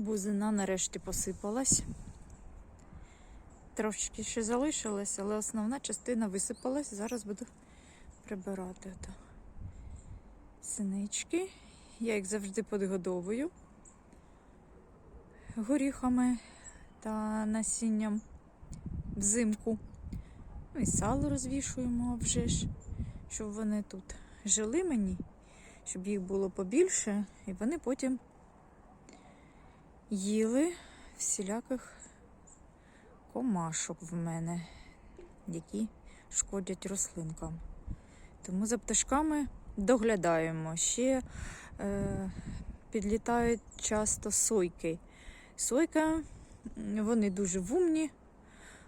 Бузина нарешті посипалась. Трошечки ще залишилось, але основна частина висипалась. Зараз буду прибирати. Ото. Синички. Я їх завжди підгодовую горіхами та насінням взимку. Ну і сало розвішуємо вже ж, щоб вони тут жили мені, щоб їх було побільше, і вони потім їли всіляких комашок в мене, які шкодять рослинкам. Тому за пташками доглядаємо. Ще е, підлітають часто сойки. Сойка, вони дуже вумні,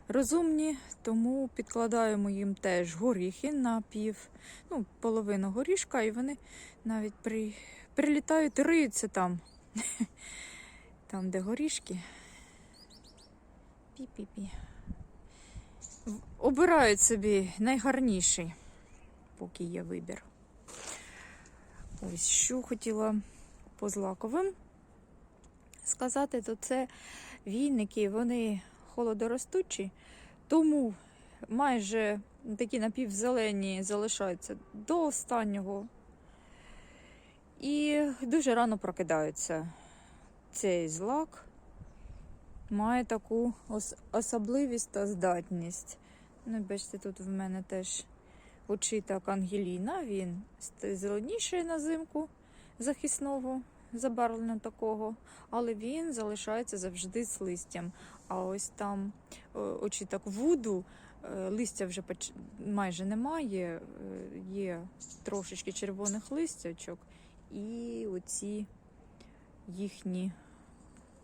розумні, тому підкладаємо їм теж горіхи на пів, ну, половину горішка, і вони навіть при, прилітають, риються там. Там, де горішки. Пі-пі-пі. Обирають собі найгарніший, поки є вибір. Ось що хотіла по злаковим сказати, то це війники, вони холодоростучі, тому майже такі напівзелені залишаються до останнього і дуже рано прокидаються. Цей злак має таку ос- особливість та здатність. Ну, бачите, тут в мене теж очиток Ангеліна, він зеленіший на зимку захисного забарвлення такого, але він залишається завжди з листям. А ось там е, очіток вуду, е, листя вже майже немає, е, є трошечки червоних листячок, і оці їхні,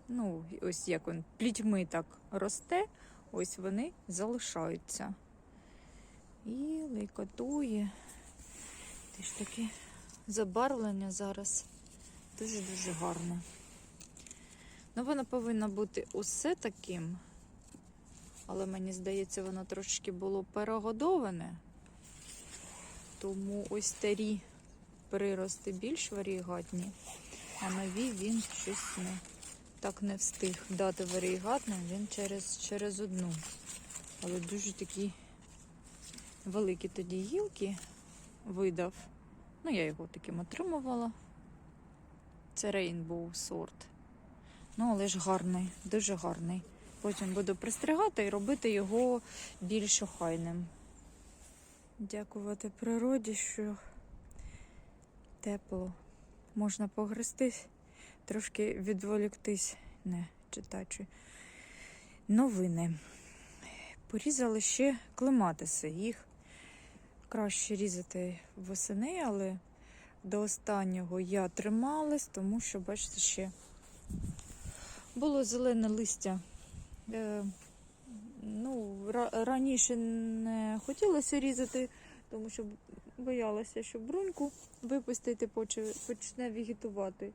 ну, ось як він плітьми так росте, ось вони залишаються. І лейкотує. Теж таке забарвлення зараз дуже-дуже гарне. Ну, воно повинно бути усе таким, але мені здається, воно трошки було перегодоване. Тому ось старі прирости більш варігатні, а нові він щось не так не встиг дати варігатним, він через, через одну. Але дуже такі великі тоді гілки видав. Ну, я його таким отримувала. Це Rainbow сорт. Ну, але ж гарний, дуже гарний. Потім буду пристригати і робити його більш охайним. Дякувати природі, що тепло. Можна погрестись, трошки відволіктись, не читачу. Новини. Порізали ще клематиси. Їх краще різати восени, але до останнього я трималась, тому що, бачите, ще було зелене листя. Е, ну, раніше не хотілося різати, тому що боялася, що бруньку випустити почне вегетувати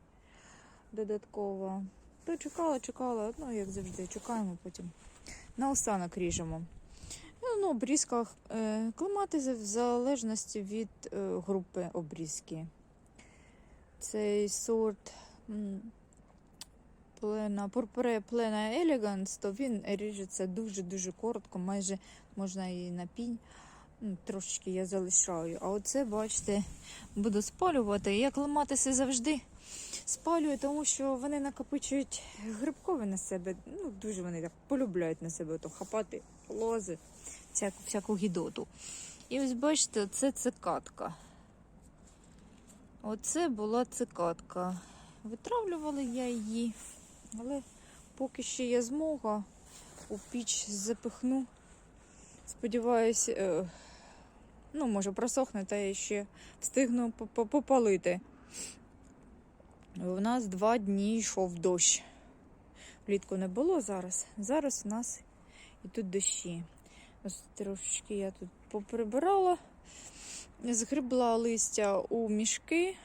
додатково. То чекала, чекала, ну як завжди, чекаємо потім. На останок ріжемо. Ну, ну обрізка е, клематизи в залежності від е, групи обрізки. Цей сорт плена, пурпуре плена елеганс, то він ріжеться дуже-дуже коротко, майже можна і на пінь. Трошечки я залишаю. А оце, бачите, буду спалювати. Я клематиси завжди спалюю, тому що вони накопичують грибкові на себе. Ну, дуже вони так полюбляють на себе то хапати лози, всяку, всяку гідоту. І ось бачите, це цикатка. Оце була цикатка. Витравлювала я її, але поки ще є змога, у піч запихну. Сподіваюсь, е, ну, може, просохне, та я ще встигну по- по- попалити. У нас два дні йшов дощ. Влітку не було зараз. Зараз у нас ідуть дощі. Ось трошечки я тут поприбирала, згребла листя у мішки.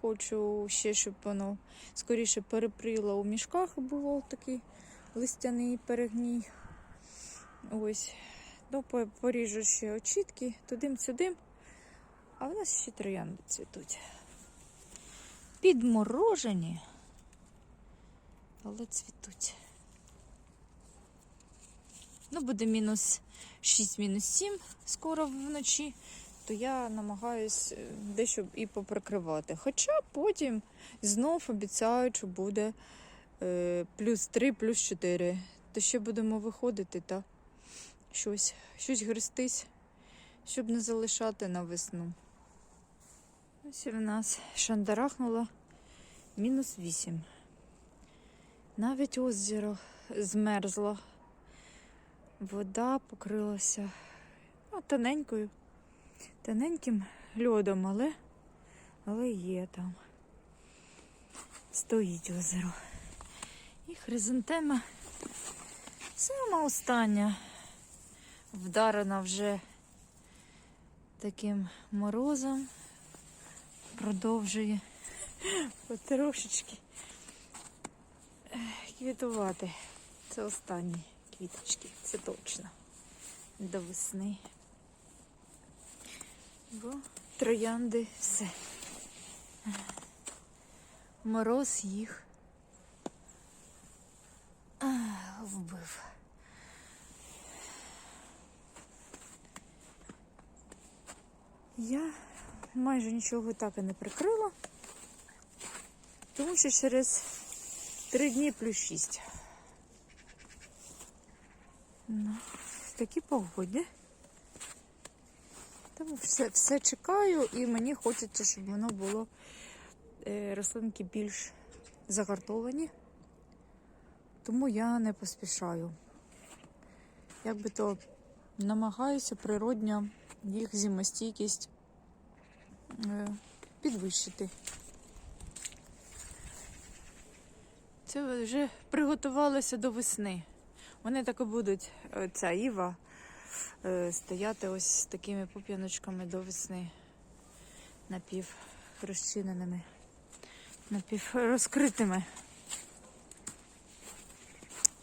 Хочу ще, щоб воно скоріше переприло у мішках, було такий листяний перегній. Ось. Ну, по- поріжу ще очітки, тудим-сюдим. А в нас ще троянди цвітуть. Підморожені. але цвітуть. Ну, буде мінус 6, мінус 7 скоро вночі, то я намагаюсь е, дещо і поприкривати. Хоча потім знов обіцяють, що буде е, плюс 3, плюс 4. То ще будемо виходити та щось, щось гристись, щоб не залишати на весну. Ось в нас шандарахнуло мінус 8. Навіть озеро змерзло. Вода покрилася ну, тоненькою, тоненьким льодом, але, але є там. Стоїть озеро. І хризантема сама остання вдарена вже таким морозом. Продовжує потрошечки квітувати. Це останні квіточки, це точно. До весни. Бо троянди все. Мороз їх вбив. Я майже нічого так і не прикрила, тому що через три дні плюс шість. Ну, в такій погоді. Тому все, все чекаю і мені хочеться, щоб воно було е, рослинки більш загартовані. Тому я не поспішаю. Як би то намагаюся природньо їх зимостійкість е, підвищити. Це вже приготувалося до весни. Вони так і будуть, е, ця іва, е, стояти ось з такими пуп'яночками до весни. Напів розчиненими, напів розкритими,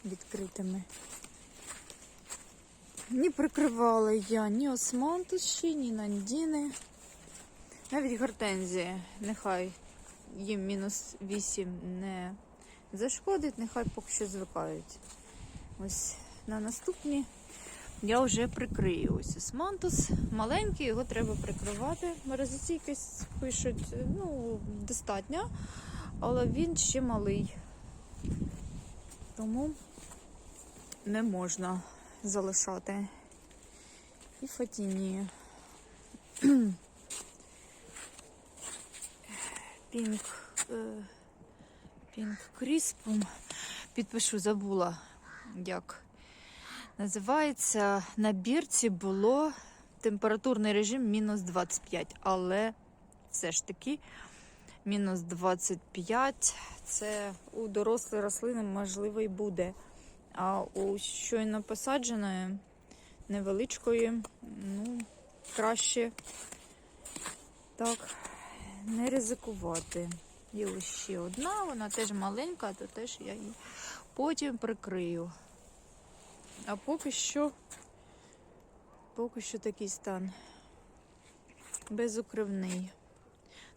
відкритими. Ні прикривала я ні османтуші, ні нандіни. Навіть гортензії. Нехай їм мінус 8 не зашкодить, нехай поки що звикають. Ось на наступні я вже прикрию. Ось османтус. Маленький, його треба прикривати. Морозостійкість пишуть, ну, достатньо, але він ще малий. Тому не можна залишати. І фатінію. Пінк, е, пінк кріспум. Підпишу, забула, як називається. На бірці було температурний режим мінус 25, але все ж таки мінус 25 це у дорослої рослини можливо і буде. А у щойно посадженої невеличкої, ну, краще так не ризикувати. Є ось ще одна, вона теж маленька, то теж я її потім прикрию. А поки що, поки що такий стан безукривний.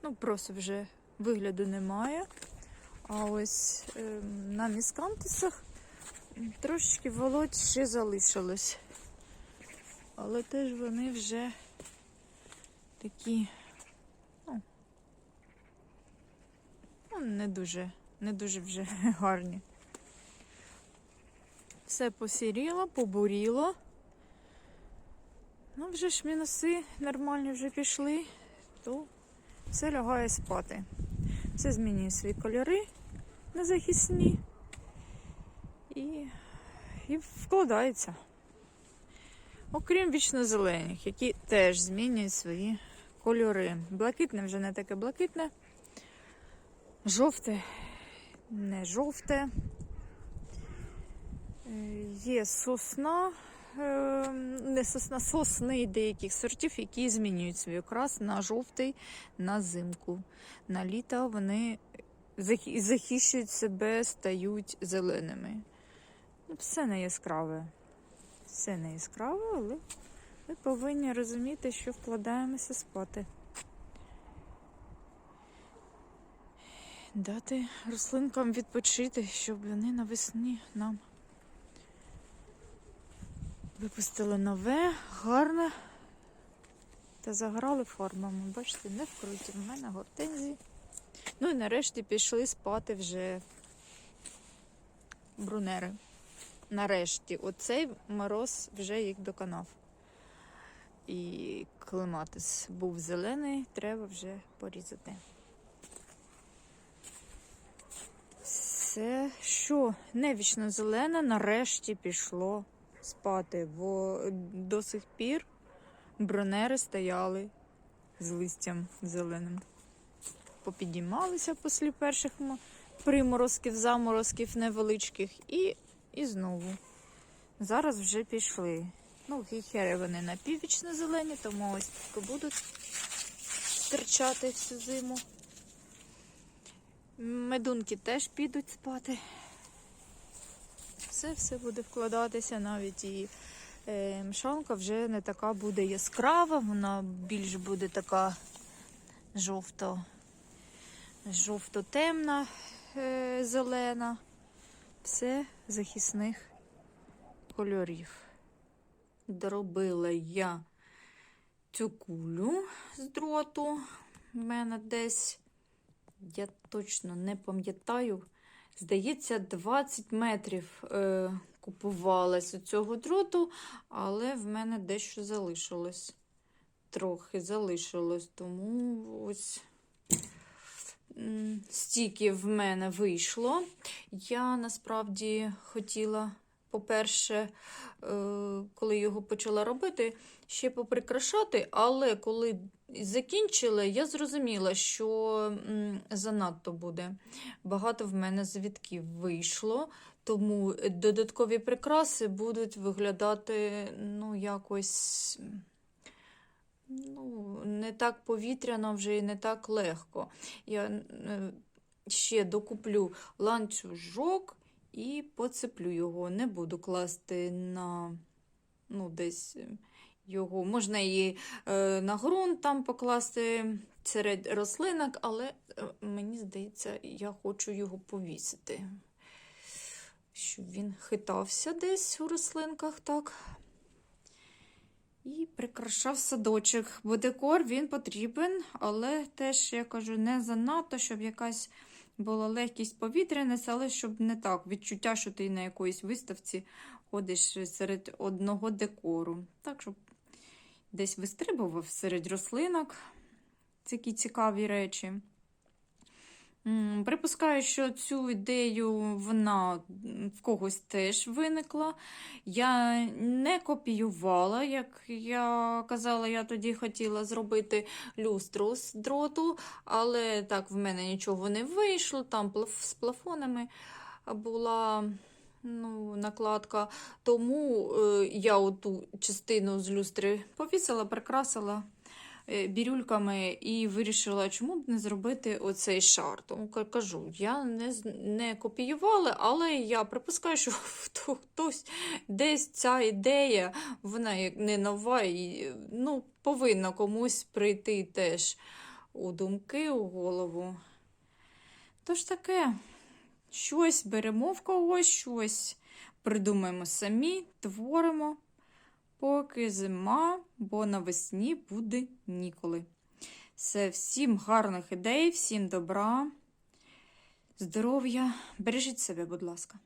Ну, просто вже вигляду немає. А ось е, на міскантусах трошечки володь ще залишилось. Але теж вони вже такі, ну, ну не дуже, не дуже вже гарні. Все посіріло, побуріло. Ну, вже ж мінуси нормальні вже пішли, то все лягає спати. Все змінює свої кольори на захисні і, і вкладається. Окрім вічно-зелених, які теж змінюють свої кольори. Блакитне вже не таке блакитне, жовте, не жовте. Е, Є сосна, е, не сосна, сосни деяких сортів, які змінюють свій окрас на жовтий на зимку. На літо вони захищують себе, стають зеленими. Все не яскраве. Все не яскраве, але ми повинні розуміти, що вкладаємося спати. дати рослинкам відпочити, щоб вони навесні нам випустили нове, гарне та заграли формами. Бачите, не вкруті. В мене гортензії. Ну і нарешті пішли спати вже брунери. Нарешті, оцей мороз вже їх доконав. І клематис був зелений, треба вже порізати. Це що, не вічно зелене, нарешті пішло спати, бо до сих пір бронери стояли з листям зеленим. Попідіймалися після перших приморозків, заморозків невеличких і, і знову. Зараз вже пішли. Ну, хіхери вони на напіввічно зелені, тому ось поки будуть стирчати всю зиму. Медунки теж підуть спати. Все все буде вкладатися, навіть і е, мшанка вже не така буде яскрава, вона більш буде така жовто, жовто-темна, е, зелена. Все захисних кольорів. Доробила я цю кулю з дроту. У мене десь, я точно не пам'ятаю, здається, 20 метрів е, купувалась у цього дроту, але в мене дещо залишилось. Трохи залишилось, тому ось стільки в мене вийшло. Я насправді хотіла, по-перше, е, коли його почала робити, ще поприкрашати, але коли закінчила, я зрозуміла, що занадто буде. Багато в мене завітків вийшло, тому додаткові прикраси будуть виглядати ну, якось. Ну, не так повітряно вже і не так легко. Я е, ще докуплю ланцюжок і поцеплю його. Не буду класти на ну, десь е, його. Можна і е, на ґрунт там покласти серед рослинок, але мені здається, я хочу його повісити. Щоб він хитався десь у рослинках, так. І прикрашав садочок, бо декор він потрібен, але теж, я кажу, не занадто, щоб якась була легкість повітряність, але щоб не так. Відчуття, що ти на якоїсь виставці ходиш серед одного декору. Так, щоб десь вистрибував серед рослинок. Такі цікаві речі. Припускаю, що цю ідею вона в когось теж виникла. Я не копіювала, як я казала, я тоді хотіла зробити люстру з дроту, але так в мене нічого не вийшло. Там з плафонами була ну, накладка. Тому е, я оту частину з люстри повісила, прикрасила бірюльками і вирішила, чому б не зробити оцей шар. Тому кажу, я не, не копіювала, але я припускаю, що хто- хтось десь ця ідея, вона не нова, і ну, повинна комусь прийти теж у думки, у голову. Тож таке, щось беремо в когось, щось придумаємо самі, творимо, поки зима, бо навесні буде ніколи. Все, всім гарних ідей, всім добра, здоров'я. Бережіть себе, будь ласка.